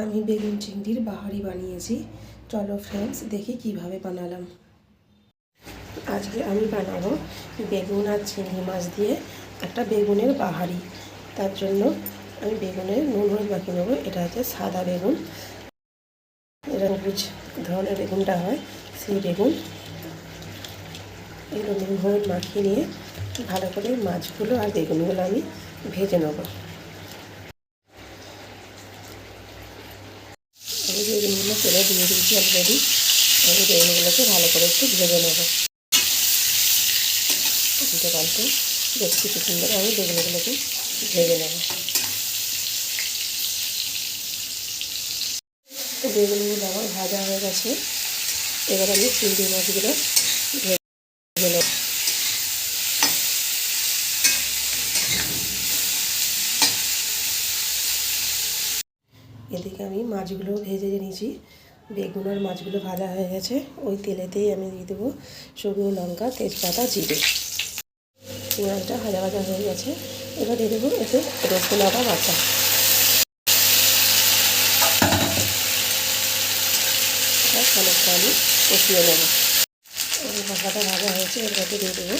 আমি বেগুন চিংড়ির বাহারি বানিয়েছি। চলো ফ্রেন্ডস দেখি কীভাবে বানালাম। আজকে আমি বানাবো বেগুন আর চিংড়ি মাছ দিয়ে একটা বেগুনের বাহারি। তার জন্য আমি বেগুনের নুন হলুদ মাখিয়ে নেব। এটা হচ্ছে সাদা বেগুন। সবুজ ধরনের বেগুনটা হয়, সেই বেগুন। এগুলো নুন হলুদ মাখিয়ে নিয়ে ভালো করে মাছগুলো আর বেগুনগুলো আমি ভেজে নেব। আমি বেগুনগুলো তেলে দিয়ে দিয়েছি অলরেডি আমি বেগুনগুলোকে ভালো করে একটু ভেজে নেব। উল্টে বেশ কিছুক্ষণ ধরে আমি বেগুনগুলোকে ভেজে নেব। বেগুনগুলো আমার ভাজা হয়ে গেছে। এবার আমি চিংড়ি মাছগুলো ভেজে নেব। এদিকে আমি মাছগুলো ভেজে নিয়েছি। বেগুন আর মাছগুলো ভাজা হয়ে গেছে। ওই তেলেতেই আমি দিয়ে দেবো শুকনো লঙ্কা, তেজপাতা, জিরে। পেঁয়াজটা ভাজা ভাজা হয়ে গেছে। এবার দিয়ে দেবো এতে রসুন বাটা। খানিকটা আমি কষিয়ে নেব। মশলাটা ভাজা হয়েছে, এর মধ্যে দিয়ে দেবো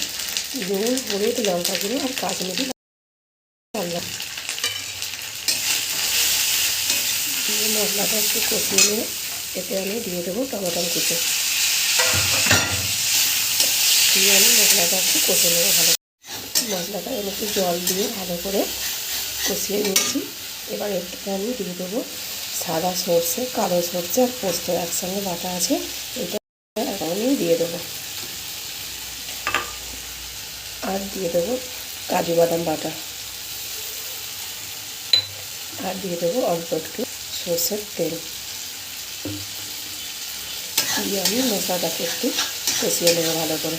নুন, হলুদ লঙ্কা গুঁড়ো আর কাশ্মীরি লঙ্কা দিয়ে মশলাটা একটু কষিয়ে নিয়ে এতে আমি দিয়ে দেবো টমেটো কুচো। দিয়ে আমি মশলাটা একটু কষে নেব ভালো মশলাটা এর একটু জল দিয়ে ভালো করে কষিয়ে নিয়েছি। এবার এতে আমি দিয়ে দেবো সাদা সর্ষে, কালো সর্ষে আর পোস্ত একসঙ্গে বাটা আছে। এটা আমি দিয়ে দেবো। আর দিয়ে দেবো কাজু বাদাম বাটা। আর দিয়ে দেবো অল্প একটু সর্ষের তেল। দিয়ে আমি মশলাটাকে একটু কষিয়ে নেব ভালো করে।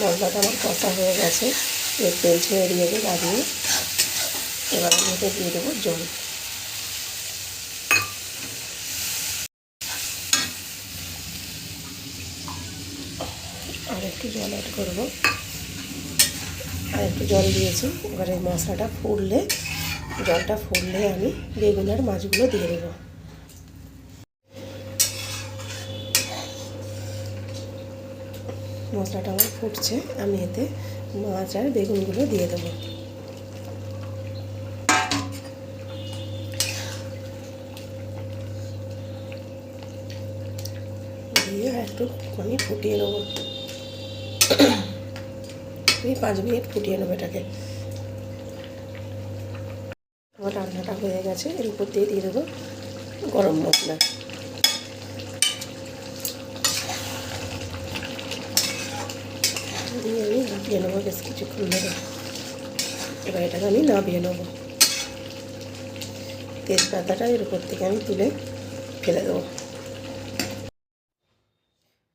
মশলাটা আমার কষা হয়ে গেছে। এর তেল ছেড়ে দিয়েছে দাঁড়িয়ে এবার আমি এতে দিয়ে দেবো জল। আর একটু জল অ্যাড করব। আর একটু জল দিয়েছি। এবারে মশলাটা ফুটলে, জলটা ফুটলে আমি বেগুন আর মাছগুলো দিয়ে দেবো। মশলাটা আমার ফুটছে, আমি এতে মাছ আর বেগুনগুলো দিয়ে দেবো। দিয়ে একটু আমি ফুটিয়ে নেব। আমি পাঁচ মিনিট ফুটিয়ে নেব এটাকে। আমার রান্নাটা হয়ে গেছে, এর উপর দিয়ে দিয়ে দেবো গরম মশলা। দিয়ে আমি নাবিয়ে নেব, বেশ কিছুক্ষণ ধরে। এবার এটাকে আমি নাবিয়ে নেব। তেজপাতাটা এর উপর থেকে আমি তুলে ফেলে দেবো।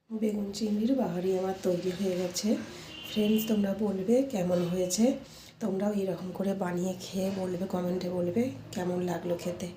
বেগুন চিংড়ির বাহারি আমার তৈরি হয়ে গেছে। ফ্রেন্ডস তোমরা বলবে কেমন হয়েছে? তোমরাও এরকম করে বানিয়ে খেয়ে বলবে কমেন্টে বলবে কেমন লাগল খেতে।